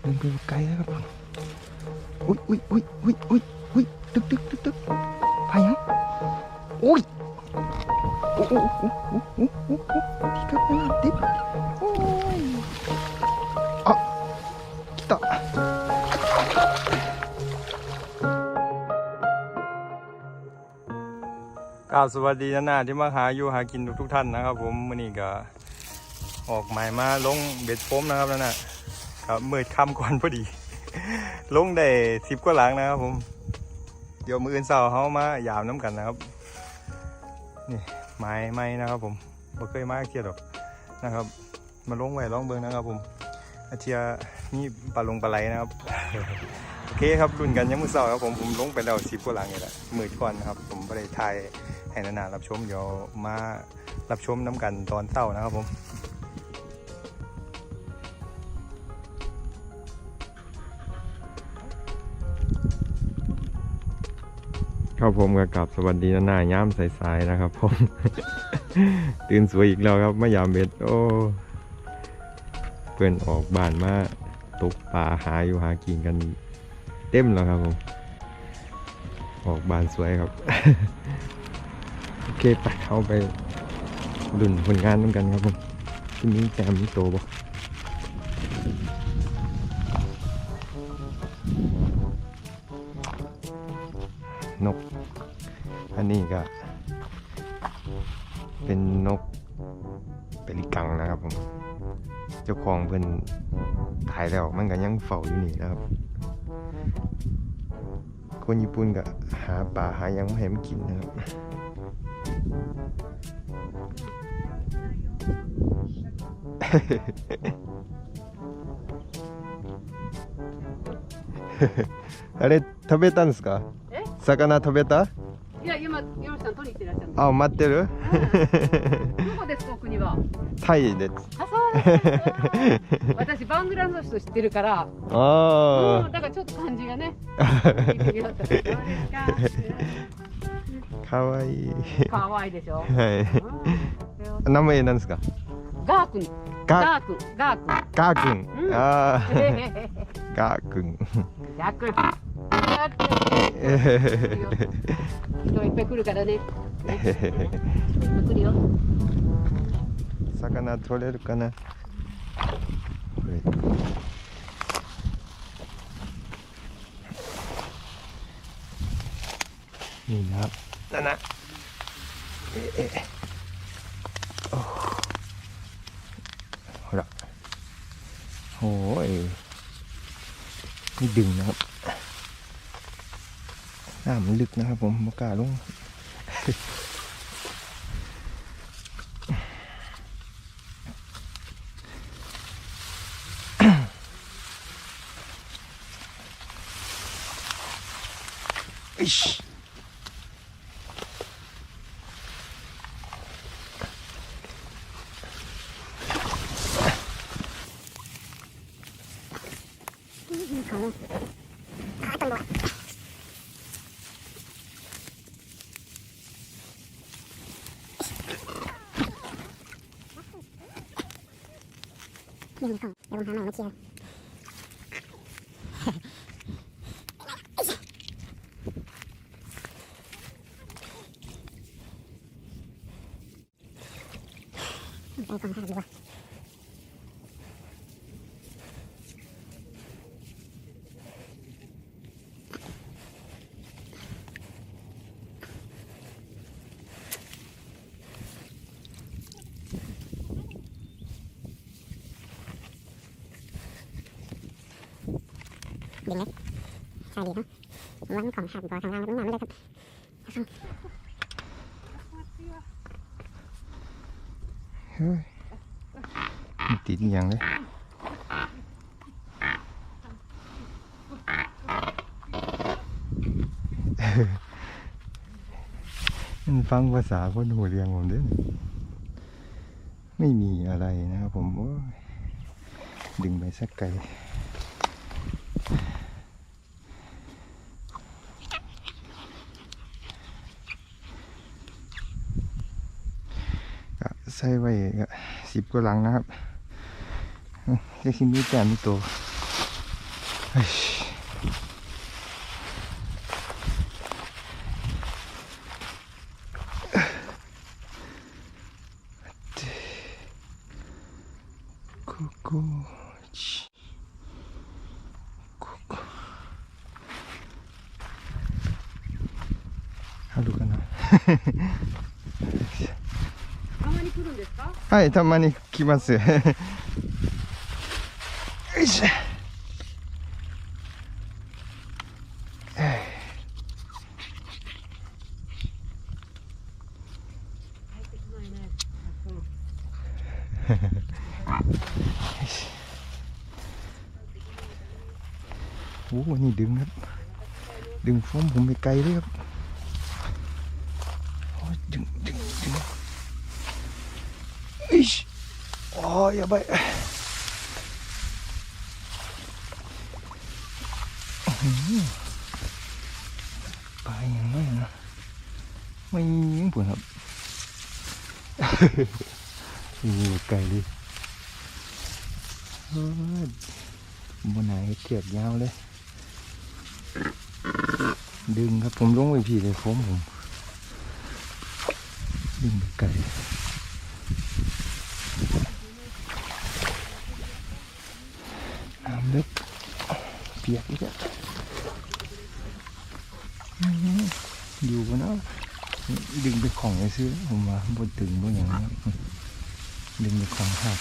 เดินไปไกลแล้วครับอุ้ยอุ้ยอุ้ยอุ้ยอุ้ยอุ้ยตึกตึกตึกตึกพายังอุ้ยโอ้โหโอ้โหโอ้โหโอ้โหที่ครับน้ำดิบโอ้ยอะ来たกราบสวัสดีนะนาที่มาหาอยู่หากินทุกทุกท่านนะครับ ผมมื่อนี้ก็ออกหมายมาลงเบ็ดโฟมนะครับนะนะ ครับมืดค่ำก่อนพอดี ลงได้สิบกว่าหลังนะครับผม เดี๋ยวมืออื่นเสาเขามายามน้ำกันนะครับ นี่ไม้ไม้นะครับ ผมบ่เคยมาเทียดหรอกนะครับ มาลงไว้ลองเบิงนะครับ ผมอาเทียนี่ปลาลงปลาไหลนะครับ โอเคครับรุ่นกันยังมือเสาครับผมผมลงไปแล้วสิบกว่าหลังนี่แหละมืดก่อนนะครับ ผมไม่ได้ถ่ายให้นานๆรับชมเดี๋ยวมารับชมน้ำกันตอนเต้านะครับผม ครับผมก็กลับสวัสดีนะหน้าย้ำสายๆนะครับผม ตื่นสวยอีกแล้วครับมายามเบ็ดโอ้เพื่อนออกบ้านมาตกปลาหาอยู่หากินกันเต็มแล้วครับผม ออกบ้านสวยครับ โอเคไปเข้าไปดุนผลงานน้ำกันครับผมที่นี้แจมโตบ่น ปลิกังนะครับผม เจ้าของเพิ่นตายแล้วมันก็ยังเฝ้าอยู่นี่นะครับ คนญี่ปุ่นก็หาปลาหาหยังมาให้มันกินนะครับ あれ食べたんですかえ魚食べたいや、今、山下さん取りに行ってらっしゃるんであ待ってるす。どこですか、お国 は。タイですあ、そうですか。私、バングラデシュ知ってるから。うん、あだから、ちょっと感じがね。かわいいか。可愛いでしょ。はうんい名前なんですか？ガー君。ガガー君。ガー君。ガーくんうんあーへへへガーくんガー君。やって人いっぱい来るからね。ね人いっぱい来るよ。魚取れるかなこれいいなななええおほらโอ้ยนี่ดึงนะครับน้ำมันลึกนะครับผมมกล้าลง よしนี่มันของเดี๋ยวผมหาใหม่มาเคลียร์ไปก่อนค่ะดีกว่า ดึงไหมใช่ดีครับผมว่ามันของขาดก่อนทางล่างมันมาไม่ได้ครับเฮ้ยติดอย่างเลยมันฟังภาษาคนหูเรียงผมเด้วยไม่มีอะไรนะครับผมดึงไปสักไกลก็ ใส่ไว้ก็สิบกว่าหลังนะครับเรียกที่มีแต่มีตัว เฮ้ยここちここあるかな たまに来るんですかはい、たまに来ます。よいしょ。入ってこないねโอ้โหนี่ดึงครับ ดึงโฟมผมไปไกลเลยครับ โอ้ยอย่าไปอื้อหือไปยังไงนะไม่ยิงผลครับยู่ไกลเลยเฮ้ยบนไหนเทียบยาวเลย ดึงครับผมลงไปพี่เลยโค้งผมดึงไปไกลน้ำลึกเปียกอีกแล้วอื้อยู่บนนั้ดึงไปของไอ้ซื้อผมมาบนตึงบนอย่างนี้ดึงไปของหัก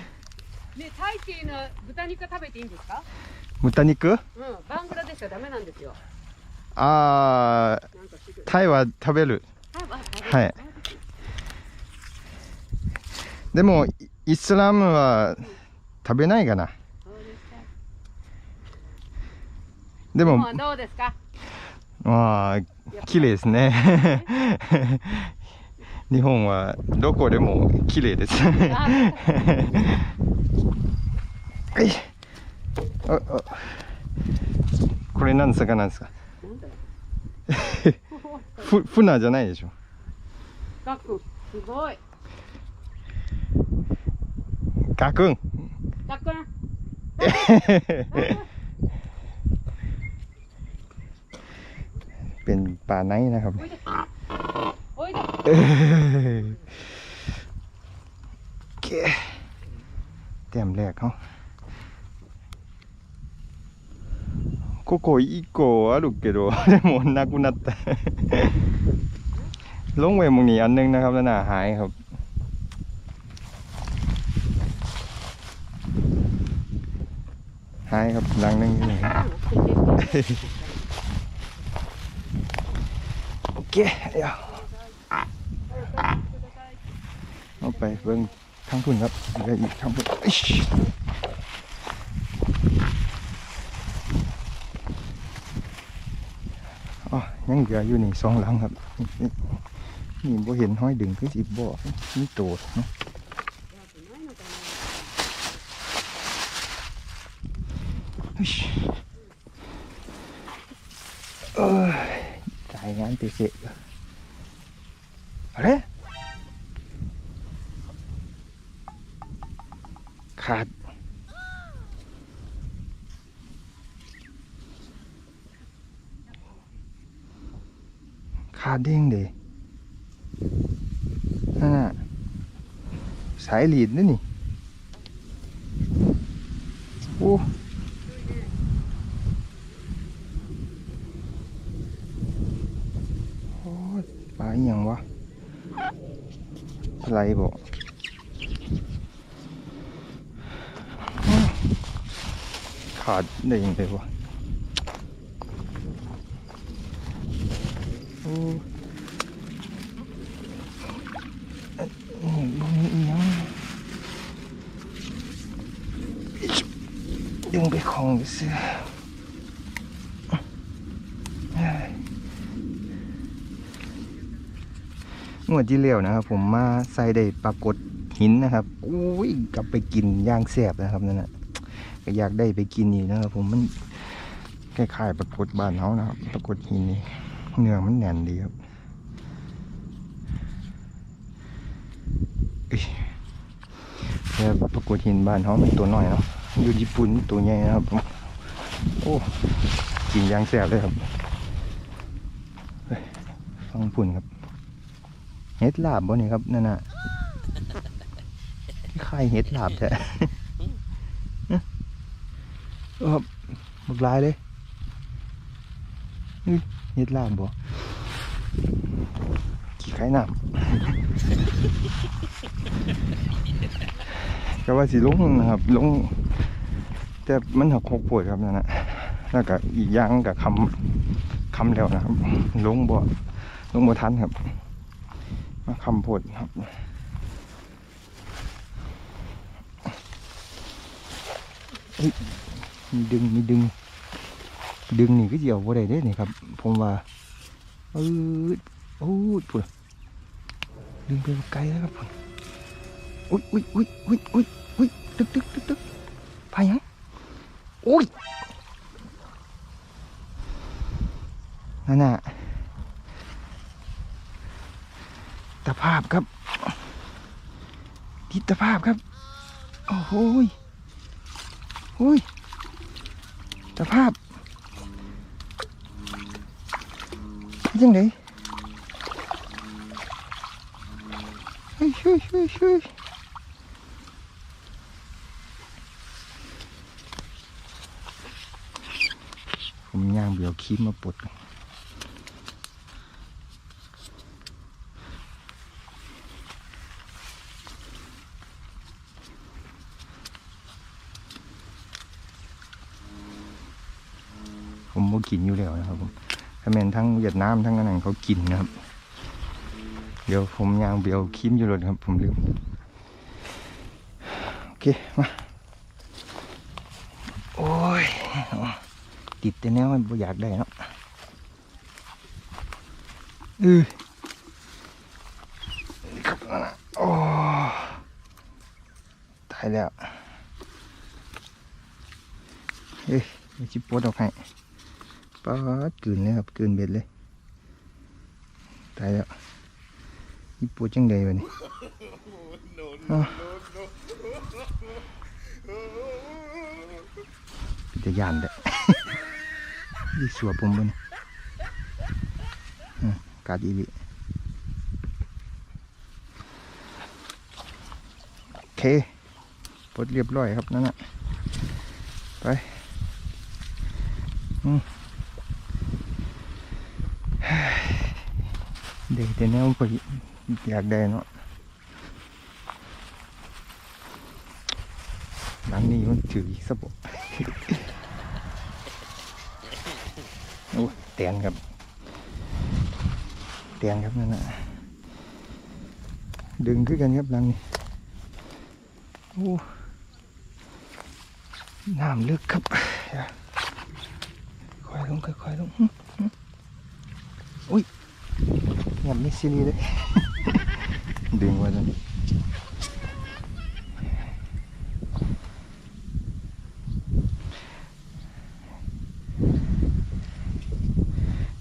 のは豚肉食べていいんですか？豚肉？うんバングラデシュはダメなんですよ。あーなんかしてくる。タイは食べる。はい。でもイイスラムは食べないかな。でもどうですか？まあ綺麗ですね。日本はどこでも綺麗ですこれ何の魚ですかなんだよふ船じゃないでしょガクすごいガクンガクンเป็นปลาไนท์นะครับ おいでおいで เอ้ยโอเคเตรียมแรกเขา ここ1個あるけどでもなくなったลงไว้หมองนี้อันหนึงนะครับแล้วน่าหายครับ หายครับหลังหนึงอยู่นี่โอเคเดี๋ยวเอาไปเบิ่งทางพุ่นครับเดี๋ยวอีกทางพุ่น ยังเหลืออยู่นี่สองหลังครับ นี่นี่บ่เห็นห้อยดึงคือสิบ่นี่โตดเนาะอิ๊ชเอ้ยจ่ายงานติเสะあれขาดข ขาดเด้งเด้นั่นน่ะสายหลีดนี่นี่โอ้อ้ยปลาอย่างวะอะไรบอกขาดได้ยังไงวะโอ้เอ้ยนี่บ่มีอีหยังดึงไปของเสือเอ้ยงวดที่แล้วนะครับ ผมมาใส่ได้ปรากฏหินนะครับอุ้ยกลับไปกินย่างแสบนะครับนั่นนะก็อยากได้ไปกินอีกนะครับ ผมมันคล้ายๆปรากฏบ้านเขานะครับปรากฏหินนี่เนื้อมันแน่นดีครับแต่ปรากฏหินบ้านเขามันตัวน้อยเนาะอยู่ญี่ปุ่นตัวใหญ่นะครับผม อ้กินยางแสบเลยครับฟังปุ่นครับ เห็ดลาบบ่นี่ครับนั่นน่ะคล้ายเห็ดลาบแท้เออบักลายเลยเห็ดลาบบ่ขี้ไข่น้ำก็ว่าสิลงนะครับลงแต่มันหักโคกปวดครับนั่นน่ะ แล้วก็อีกอย่างกับคำคำแล้วนะครับลงบ่ลงบ่ทันครับมาคำพูดครับเฮ้ยมีดึงมีดึง ดึงนี่ก็เดี่ยวบ่ได้เด้นี่ครับ ผมว่าเออโอ้ยปุ่นดึงไปไกลแล้วครับปุ่นอุ้ยอุ้ยอุ้ยอุ้ยอุ้ยอุ้ยตึกตึกตึกตึกพายังอุ้ย นั่นน่ะตภาพครับ ทิศภาพครับ โอ้โหโอ้ยตภาพยังไงเฮ้ยเฮ้ยเฮ้ยเฮ้ยผมย่างเบียวคีมมาปลด กินอยู่แล้วนะครับผมถ้าแมนทั้งเวียดนามทั้งอันนั้นเขากินนะครับ เดี๋ยวผมยางเบียวคิมอยู่รถครับ ผมลืม โอเค มา โอ้ย ติดแต่แนวมันบ่อยากได้เนาะเออครับนะโอ้ตายแล้วเฮ้ยเดี๋ยวจิปวดออกให้ ป๊าดกลืนเลยครับกลืนเบ็ดเลยตายแล้วจิปวดจังใดวะนี่อ้าวเป็นตะยานเด้อยี่สัวผมบ่นี่อืมกาดอีหลิโอเคปลดเรียบร้อยครับนั่นน่ะไป อืมเด็กแต่แนวก็อยากได้เนาะหลังนี้มันถืออีกสบโอ้ยเตียนครับเตียนครับนั่นน่ะดึงขึ้นกันครับหลังนี้โอ้น้ำลึกครับค่อยลงค่อยๆลงอุ้ย เงียบมิซิลีเลย ดึงไว้จน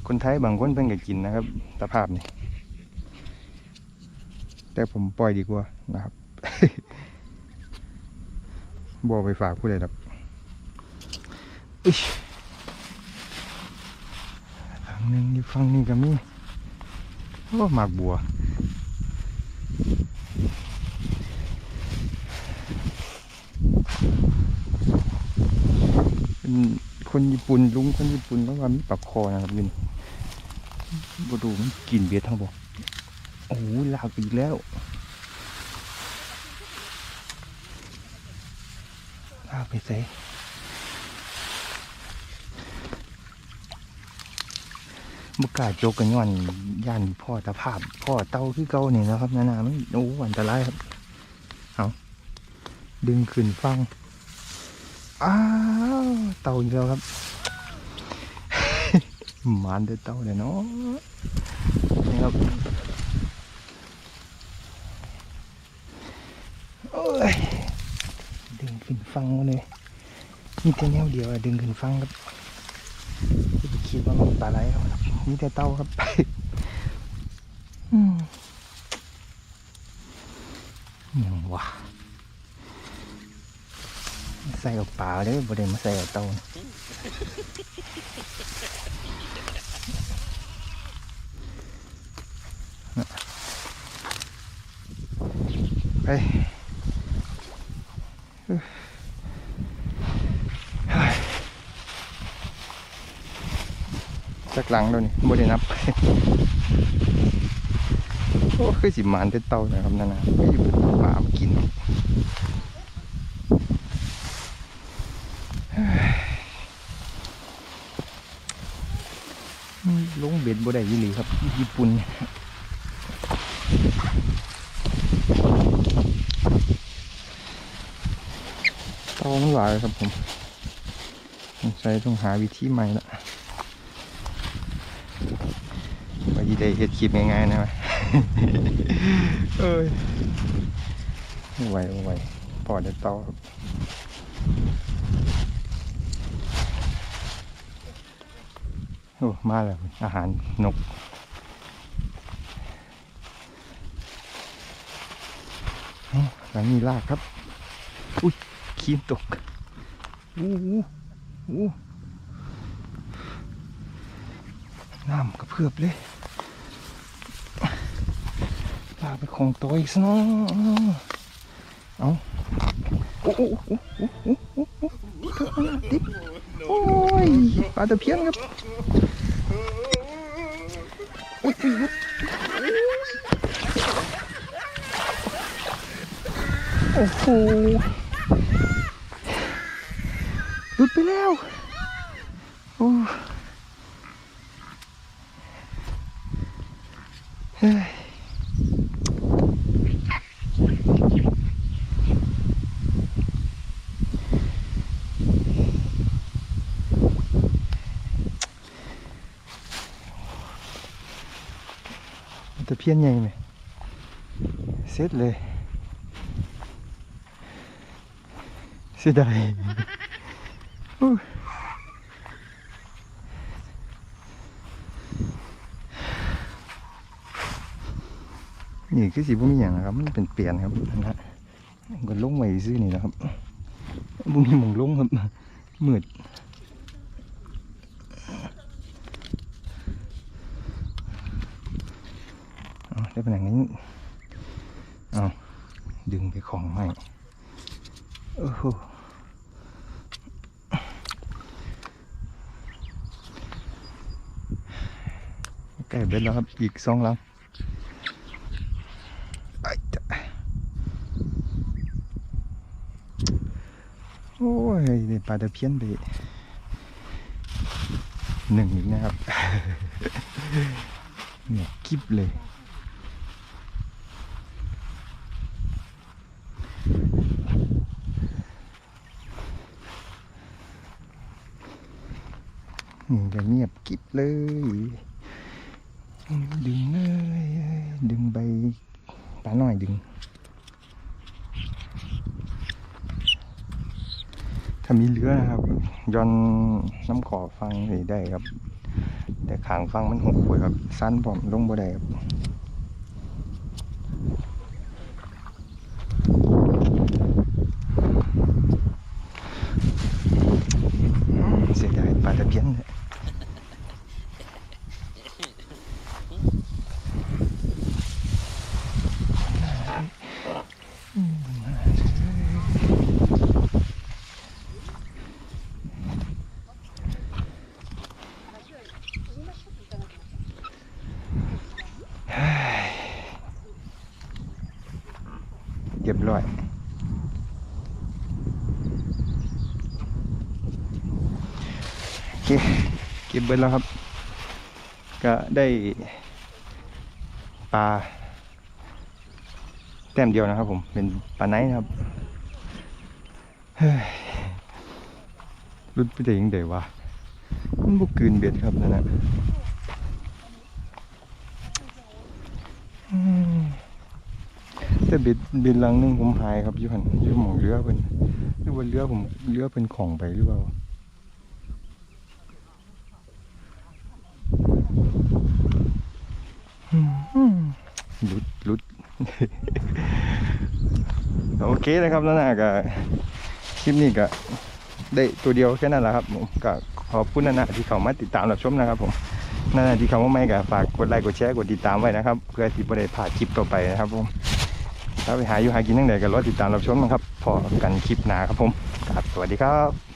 คนไทยบางคนเพิ่งก็กินนะครับ ตะภาพนี่ แต่ผมปล่อยดีกว่านะครับบอไปฝากผู้ใดครับอิ๊ยฝั่งหนึ่งอยู่ฝั่งนี้ก็มี โอ้หมากบัว เป็นคนญี่ปุ่นลุงคนญี่ปุ่นแล้วว่ามีปลาคอนะครับยินบดูมันกินเบียดทั้งบ่โอ้โหลากอีกแล้วลากไปใส่ บกล้าโจกกันย้อนย่านพ่อตะภาพ พ่อเต้าคือเก่านี่นะครับนานามันโอ้อันตรายครับเอาดึงขึ้นฟังอ้าวเต่าอีกแล้วครับมันเด้อเต่าเลยเนาะนี่ครับโอ้ยดึงขึ้นฟังเลยมีแต่แนวเดียวอะดึงขึ้นฟังครับไม่ได้คิดว่ามันปลาไหลครับ มีแต่เต่าครับอืมยังวะใส่เอาปลาเลยบ่ได้มาใส่เอาเตาไปเฮ้ยจัก หลังแล้วนี่บ่ได้นับ โอ้คือสิมานแต่เตานะครับนั่นนะไปอยู่ปลามากินลงเบ็ดบ่ได้ยี่หลีครับ ญี่ปุ่นตอมันหลายครับผมสงสัยต้องหาวิธีใหม่ละว่าจะ ได้เฮ็ดคลิปง่ายๆนะวะเอ้ยไม่ไหวไม่ไหวพอได้ต่อครับโอ้มาแล้วอาหารนกเอ้าหลังมีลากครับ อุ้ยขีนตกอู้หูอู้น้ำกระเพื่อบเลย ลากไปของตัวอีกซะเนาะเอาโอ้โอ้โอ้โอ้อ้โอ้โอ้ติดโอ้ยปลาตะเพียนครับอุ๊ยอุ๊ยอุ๊ยโอ้โหลุดไปแล้ว โอ้เฮ้ยตะ เพียนใหญ่ไหมเสร็จเลยเสียดายอู้นี่คือสีบุมีอย่างนะครับ มันเป็นเปลี่ยนครับนะฮะก็ลงไว้ซื้อนี่นะครับบุมีหมองลงครับมืดเอา ได้เป็นอย่างนี้เอาดึงไปของใหม่โอ้โหใกล้เบ็ดแล้วครับ อีกสองลำไอ้จ๊ะโอ้ยได้ปลาตะเพียนไปหนึ่งอีกนะครับ เนี่ยกิบเลย จะเงียบกิบเลย ดึงเลย ดึงใบปลาหน่อยดึง ถ้ามีเรือนะครับ ย้อนน้ำขอฟังได้ครับ แต่ขางฟังมันหกปวยครับ สั้นผมลงบ่ได้ครับ เสียดายปลาตะเพียนเลย ร้อยโอเค เบเบิดแล้วครับ ก็ได้ปลาแต้มเดียวนะครับ ผมเป็นปลาไนท์นะครับเฮ้ยรุดไปได้ยังเดี๋ยววะมันบุกกืนเบ็ดครับนั่นนะอืมแต่เบ็ดเบ็ดหลังนึงผมหายครับยู่หันยู่หมองเรือเพิ่นหรือว่าเรือผมเรือเป็นของไปหรือเปล่า ลุดลุดโอเคนะครับแล้วนะก็คลิปนี้ก็ได้ตัวเดียวแค่นั้นแหละครับผมก็ขอบคุณนะนะที่เขามาติดตามรับชมนะครับผมนั่นนะที่เขามาไม่ก็ฝากกดไลค์กดแชร์กดติดตามไว้นะครับ เพื่อที่จะได้ผ่านคลิปต่อไปนะครับผมถ้าไปหาอยู่หากินทั้งใดก็รอติดตามรับชมนะครับพอกันคลิปหน้าครับผมครับสวัสดีครับ